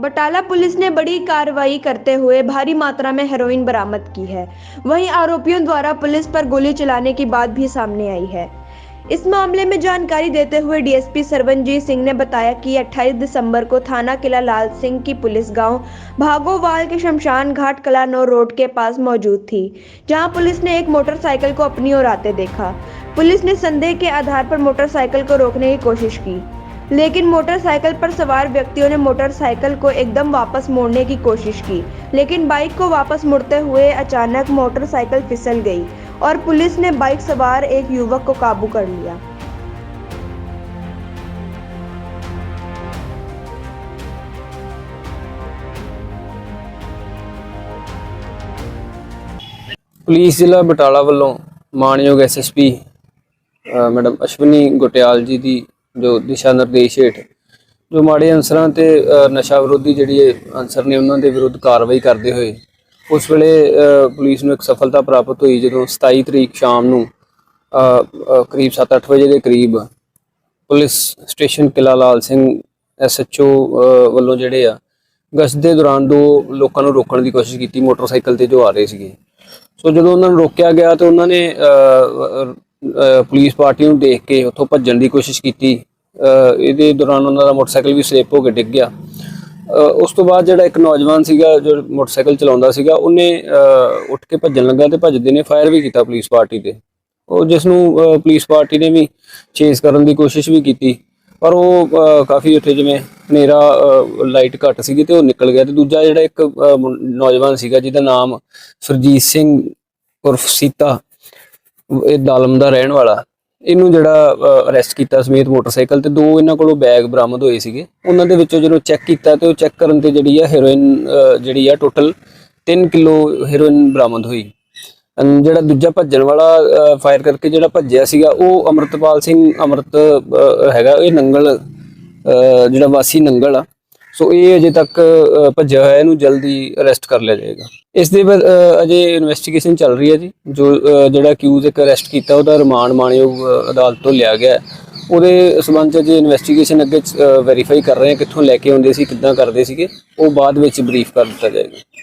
Batala police ने बड़ी कार्रवाई करते हुए भारी मात्रा में हेरोइन बरामद की है। वहीं आरोपियों द्वारा पुलिस पर गोली चलाने की बात भी सामने आई है। इस मामले में जानकारी देते हुए डीएसपी सरवनजीत सिंह ने बताया कि 28 दिसंबर को थाना किला लाल सिंह की पुलिस गाँव भागोवाल के शमशान घाट कलानौ रोड के पास मौजूद थी, जहाँ पुलिस ने एक मोटरसाइकिल को अपनी ओर आते देखा। पुलिस ने संदेह के आधार पर मोटरसाइकिल को रोकने की कोशिश की, लेकिन मोटरसाइकिल पर सवार व्यक्तियों ने मोटरसाइकिल को एकदम वापस मोड़ने की कोशिश की, लेकिन बाइक को वापस मुड़ते हुए अचानक मोटरसाइकिल फिसल गई। और पुलिस ने बाइक सवार एक युवक को काबू कर लिया ਪੁਲਿਸ ਜ਼ਿਲ੍ਹਾ ਬਟਾਲਾ ਵੱਲੋਂ ਮਾਨਯੋਗ ਐਸਐਸਪੀ ਮੈਡਮ ਅਸ਼ਵਨੀ ਗੁਟਿਆਲ ਜੀ ਦੀ ਜੋ ਦਿਸ਼ਾ ਨਿਰਦੇਸ਼ ਹੇਠ ਜੋ ਮਾੜੇ ਅਨਸਰਾਂ ਤੇ ਅ, ਨਸ਼ਾ ਵਿਰੋਧੀ ਜਿਹੜੀ ਇਹ ਅਨਸਰ ਨੇ ਉਹਨਾਂ ਦੇ ਵਿਰੁੱਧ ਕਾਰਵਾਈ ਕਰਦੇ ਹੋਏ ਉਸ ਵੇਲੇ ਪੁਲਿਸ ਨੂੰ ਇੱਕ ਸਫਲਤਾ ਪ੍ਰਾਪਤ ਹੋਈ ਜਦੋਂ 27 ਤਰੀਕ ਸ਼ਾਮ ਨੂੰ ਕਰੀਬ 7-8 ਵਜੇ ਦੇ ਕਰੀਬ ਪੁਲਿਸ ਸਟੇਸ਼ਨ ਕਿਲਾ ਲਾਲ ਸਿੰਘ ਐਸਐਚਓ ਵੱਲੋਂ ਜਿਹੜੇ ਆ, ਗਸ਼ਤ ਦੇ ਦੌਰਾਨ ਦੋ ਲੋਕਾਂ ਨੂੰ ਰੋਕਣ ਦੀ ਕੋਸ਼ਿਸ਼ ਕੀਤੀ, ਮੋਟਰਸਾਈਕਲ ਤੇ ਜੋ ਆ ਰਹੇ ਸੀਗੇ। ਸੋ ਜਦੋਂ ਉਹਨਾਂ ਨੂੰ ਰੋਕਿਆ ਗਿਆ ਤਾਂ ਉਹਨਾਂ ਨੇ ਪੁਲਿਸ ਪਾਰਟੀ ਨੂੰ ਦੇਖ ਕੇ ਉੱਥੋਂ ਭੱਜਣ ਦੀ ਕੋਸ਼ਿਸ਼ ਕੀਤੀ। ਇਹਦੇ ਦੌਰਾਨ ਉਹਨਾਂ ਦਾ ਮੋਟਰਸਾਈਕਲ ਵੀ ਸਲਿੱਪ ਹੋ ਕੇ ਡਿੱਗ ਗਿਆ। ਉਸ ਤੋਂ ਬਾਅਦ ਜਿਹੜਾ ਇੱਕ ਨੌਜਵਾਨ ਸੀਗਾ ਜੋ ਮੋਟਰਸਾਈਕਲ ਚਲਾਉਂਦਾ ਸੀਗਾ, ਉਹਨੇ ਉੱਠ ਕੇ ਭੱਜਣ ਲੱਗਾ ਤੇ ਭੱਜਦੇ ਨੇ ਫਾਇਰ ਵੀ ਕੀਤਾ ਪੁਲਿਸ ਪਾਰਟੀ ਤੇ। ਉਹ ਜਿਸ ਨੂੰ ਪੁਲਿਸ ਪਾਰਟੀ ਨੇ ਵੀ ਚੇਸ ਕਰਨ ਦੀ ਕੋਸ਼ਿਸ਼ ਵੀ ਕੀਤੀ, ਪਰ ਉਹ ਕਾਫੀ ਉੱਥੇ ਜਿਵੇਂ ਹਨੇਰਾ ਲਾਈਟ ਘੱਟ ਸੀਗੀ ਤੇ ਉਹ ਨਿਕਲ ਗਿਆ ਤੇ ਦੂਜਾ ਜਿਹੜਾ ਇੱਕ ਨੌਜਵਾਨ ਸੀਗਾ ਜਿਹਦਾ ਨਾਮ ਸੁਰਜੀਤ ਸਿੰਘ ਉਰਫ ਸੀਤਾ, ਇਹ ਦਾਲਮ ਦਾ ਰਹਿਣ ਵਾਲਾ। ਇਹਨੂੰ ਜਿਹੜਾ ਅਰੈਸਟ ਕੀਤਾ ਸਮੇਤ ਮੋਟਰਸਾਈਕਲ ਤੇ ਦੋ ਇਹਨਾਂ ਕੋਲੋਂ ਬੈਗ ਬਰਾਮਦ ਹੋਏ ਸੀਗੇ। ਉਹਨਾਂ ਦੇ ਵਿੱਚੋਂ ਜਦੋਂ ਚੈੱਕ ਕੀਤਾ ਤੇ ਉਹ ਚੈੱਕ ਕਰਨ ਤੇ ਜਿਹੜੀ ਆ ਹੈਰੋਇਨ ਜਿਹੜੀ ਆ ਟੋਟਲ 3 ਕਿਲੋ ਹੈਰੋਇਨ ਬਰਾਮਦ ਹੋਈ। ਜਿਹੜਾ ਦੂਜਾ ਭੱਜਣ ਵਾਲਾ ਫਾਇਰ ਕਰਕੇ ਜਿਹੜਾ ਭੱਜਿਆ ਸੀਗਾ, ਉਹ ਅਮਰਤਪਾਲ ਸਿੰਘ ਅਮਰਤ ਹੈਗਾ, ਇਹ ਨੰਗਲ ਜਿਹੜਾ ਵਾਸੀ ਨੰਗਲ ਆ। ਸੋ ਇਹ ਅਜੇ ਤੱਕ ਭੱਜਿਆ ਹੋਇਆ, ਇਹਨੂੰ ਜਲਦੀ ਅਰੈਸਟ ਕਰ ਲਿਆ ਜਾਏਗਾ। ਇਸ ਦੇ ਬਾਅਦ ਅਜੇ ਇਨਵੈਸਟੀਗੇਸ਼ਨ ਚੱਲ ਰਹੀ ਹੈ ਜੀ, ਜੋ ਜਿਹੜਾ ਅਕਿਊਜ਼ ਇੱਕ ਅਰੈਸਟ ਕੀਤਾ, ਉਹਦਾ ਰਿਮਾਂਡ ਮਾਣਯੋਗ ਅਦਾਲਤ ਤੋਂ ਲਿਆ ਗਿਆ ਉਹਦੇ ਸਬੰਧ ਚ ਜੇ ਇਨਵੈਸਟੀਗੇਸ਼ਨ ਅੱਗੇ ਵੈਰੀਫਾਈ ਕਰ ਰਹੇ ਹਾਂ, ਕਿੱਥੋਂ ਲੈ ਕੇ ਆਉਂਦੇ ਸੀ, ਕਿੱਦਾਂ ਕਰਦੇ ਸੀਗੇ। ਉਹ ਬਾਅਦ ਵਿੱਚ ਬਰੀਫ ਕਰ ਦਿੱਤਾ ਜਾਏਗਾ।